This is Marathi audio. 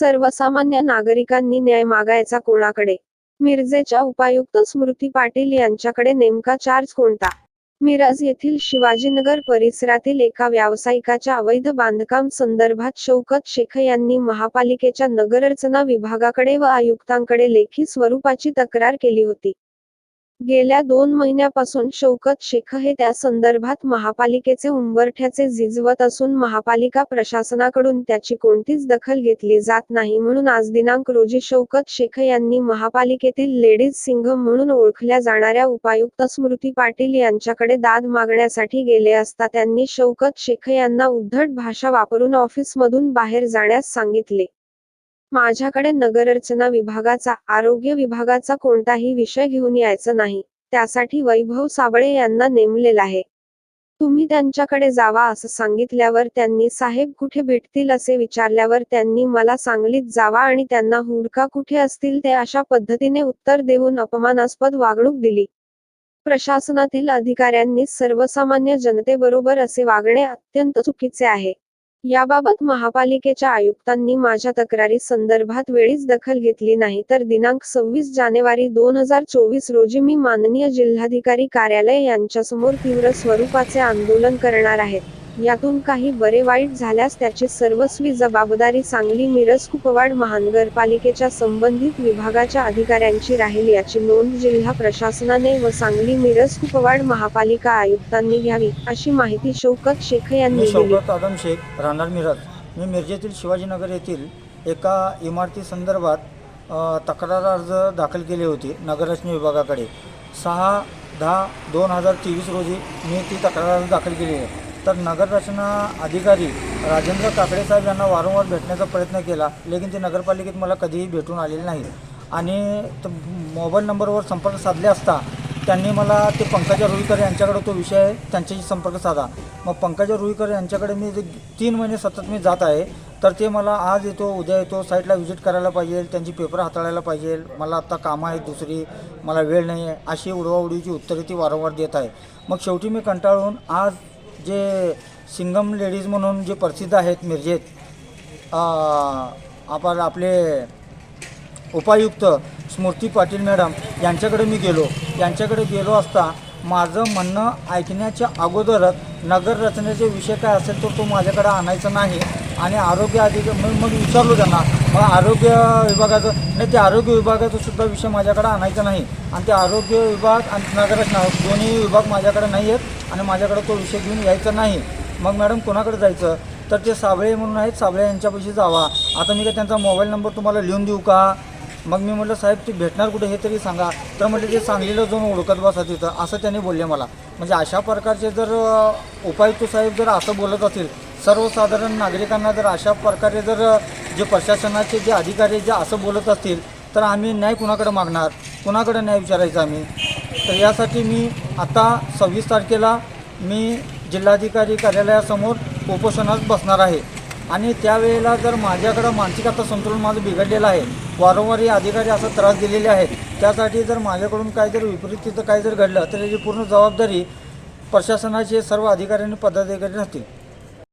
सर्वसामान्य नागरिकांनी न्याय मागायचा कोणाकडे? मिरजेच्या उपायुक्त स्मृती पाटील यांच्याकडे नेमका चार्ज कोणता? मिरज येथील शिवाजीनगर परिसरातील एका व्यावसायिकाच्या अवैध बांधकाम संदर्भात शौकत शेख यांनी महापालिकेच्या नगररचना विभागाकडे व आयुक्तांकडे लेखी स्वरूपाची तक्रार केली होती. गेल्या दोन महिन्यापासून शौकत शेख हे त्या संदर्भात महापालिकेचे उंबरठ्याचे झिजवत असून महापालिका प्रशासनाकडून त्याची कोणतीच दखल घेतली जात नाही म्हणून आज दिनांक रोजी शौकत शेख यांनी महापालिकेतील लेडीज सिंह म्हणून ओळखल्या जाणाऱ्या उपायुक्त स्मृती पाटील यांच्याकडे दाद मागण्यासाठी गेले असता त्यांनी शौकत शेख यांना उद्धट भाषा वापरून ऑफिसमधून बाहेर जाण्यास सांगितले. माझ्याकडे नगररचना विभागाचा आरोग्य विभागाचा कोणताही विषय घेऊन यायचं नाही. त्यासाठी वैभव साबळे यांना नेमलेला आहे. तुम्ही त्यांच्याकडे जावा असं सांगितल्यावर त्यांनी साहेब कुठे भेटतील असे विचारल्यावर त्यांनी मला सांगलीत जावा आणि त्यांना हुडका कुठे असतील ते अशा पद्धतीने उत्तर देऊन अपमानास्पद वागणूक दिली. प्रशासनातील अधिकाऱ्यांनी सर्वसामान्य जनतेबरोबर असे वागणे अत्यंत चुकीचे आहे. याबाबत महापालिकेच्या आयुक्तांनी माझ्या तक्रारी संदर्भात वेळीच दखल घेतली नाही तर दिनांक सव्वीस जानेवारी दोन हजार चोवीस रोजी मी माननीय जिल्हाधिकारी कार्यालय यांच्यासमोर तीव्र स्वरूपाचे आंदोलन करणार आहेत यातून काही बरे वाईट झाल्यास त्याची सर्वस्वी जबाबदारी सांगली मिरज कुपवाड महानगरपालिकेच्या संबंधित विभागाच्या अधिकाऱ्यांची राहील याची नोंद जिल्हा प्रशासनाने व सांगली मिरज कुपवाड महापालिका आयुक्तांनी घ्यावी अशी माहिती शौकत शेख यांनी शौकत आदम शेख राहणार मिरज. मी मिरजेतील शिवाजीनगर येथील एका इमारतीसंदर्भात अ, तक्रार अर्ज दाखल केली होती नगररचना विभागाकडे. सहा दहा दोन हजार तेवीस रोजी मी ती तक्रार अर्ज दाखल केली आहे. तर नगररचना अधिकारी राजेंद्र काकडे साहेब यांना वारंवार भेटण्याचा प्रयत्न केला लेकिन ते नगरपालिकेत मला कधीही भेटून आलेले नाही आणि मोबाईल नंबरवर संपर्क साधले असता त्यांनी मला ते पंकजा रुईकर यांच्याकडे तो विषय त्यांच्याशी संपर्क साधा. मग पंकजा रुईकर यांच्याकडे मी तीन महिने सतत मी जात आहे तर ते मला आज येतो उद्या येतो साईटला व्हिजिट करायला पाहिजे त्यांची पेपर हाताळायला पाहिजे मला आत्ता कामं आहेत दुसरी मला वेळ नाही आहे अशी उडवाउडीची उत्तरे ती वारंवार देत आहे. मग शेवटी मी कंटाळून आज जे सिंगम लेडीज म्हणून जे प्रसिद्ध आहेत मिरजेत आपण आपले उपायुक्त स्मृती पाटील मॅडम यांच्याकडे मी गेलो. यांच्याकडे गेलो असता माझं म्हणणं ऐकण्याच्या अगोदरच नगररचनेचे विषय काय असेल तर तो माझ्याकडे आणायचा नाही. आणि आरोग्य अधिक मग मग विचारलो त्यांना. मग आरोग्य विभागाचं नाही ते आरोग्य विभागाचा सुद्धा विषय माझ्याकडे आणायचा नाही. आणि ते आरोग्य विभाग आणि नगररचना दोन्ही विभाग माझ्याकडे नाही आहेत आणि माझ्याकडे तो विषय घेऊन यायचा नाही. मग मॅडम कोणाकडे जायचं? तर ते साबळे म्हणून आहेत. साबळे यांच्यापाशी जावा. आता मी काय त्यांचा मोबाईल नंबर तुम्हाला लिहून देऊ का? मग मी म्हटलं साहेब ते भेटणार कुठे हे तरी सांगा. तर म्हटलं ते सांगलीला जाऊन ओळखत बसा तिथं. असं त्यांनी बोलले मला. म्हणजे अशा प्रकारचे जर उपायुक्त साहेब जर असं बोलत असतील सर्वसाधारण नागरिकांना जर अशा प्रकारे जर जे प्रशासनाचे जे अधिकारी जे असं बोलत असतील तर आम्ही न्याय कुणाकडे मागणार? कुणाकडे न्याय विचारायचा आम्ही? तर यासाठी मी आता सव्वीस तारखेला मी जिल्हाधिकारी कार्यालयासमोर उपोषणात बसणार आहे. आणि त्यावेळेला जर माझ्याकडं मानसिक आता संतुलन माझं बिघडलेलं आहे वारंवार हे अधिकारी असं त्रास दिलेले आहेत त्यासाठी जर माझ्याकडून काय जर विपरीत तिथं काय जर घडलं तर याची पूर्ण जबाबदारी प्रशासनाचे सर्व अधिकारी आणि पदाधिकारी राहतील